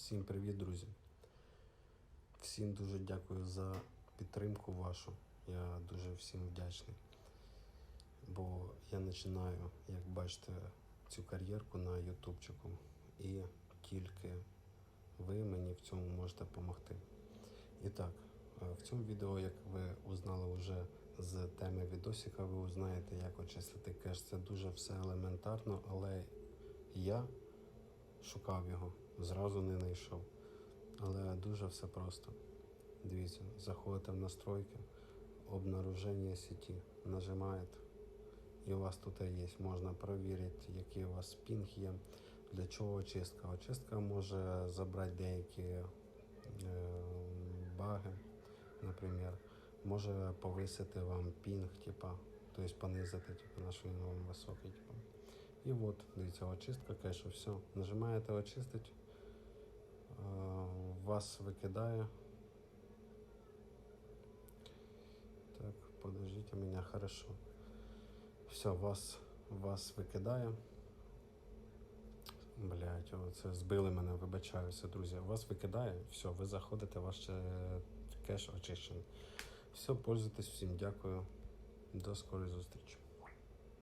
Всім привіт, друзі. Всім дуже дякую за підтримку вашу. Я дуже всім вдячний. Бо я починаю, як бачите, цю кар'єрку на ютубчику. І тільки ви мені в цьому можете допомогти. І так, е, в цьому відео, як ви узнали вже з теми відосика, ви узнаєте, як очистити кеш. Це дуже все елементарно, але я шукав його, зразу не знайшов. Але дуже все просто. Дивіться, заходите в настройки, обнаруження сеті, нажимаєте, і у вас тут є, можна перевірити, який у вас пінг є, для чого очистка. Очистка може забрати деякі е, баги, наприклад, може повисити вам пінг, типа, тобто понизити, типа, наш він вам високий. І от, дивіться, очистка кешу, все. Нажимаєте очистить, е, вас викидає. Так, подождите меня, хорошо. Все, вас, вас викидає. Блять, це збили мене, вибачаюся, друзі. Вас викидає, все, ви заходите, ваш е, кеш очищений. Все, пользуйтесь, всім дякую. До скорої зустрічі.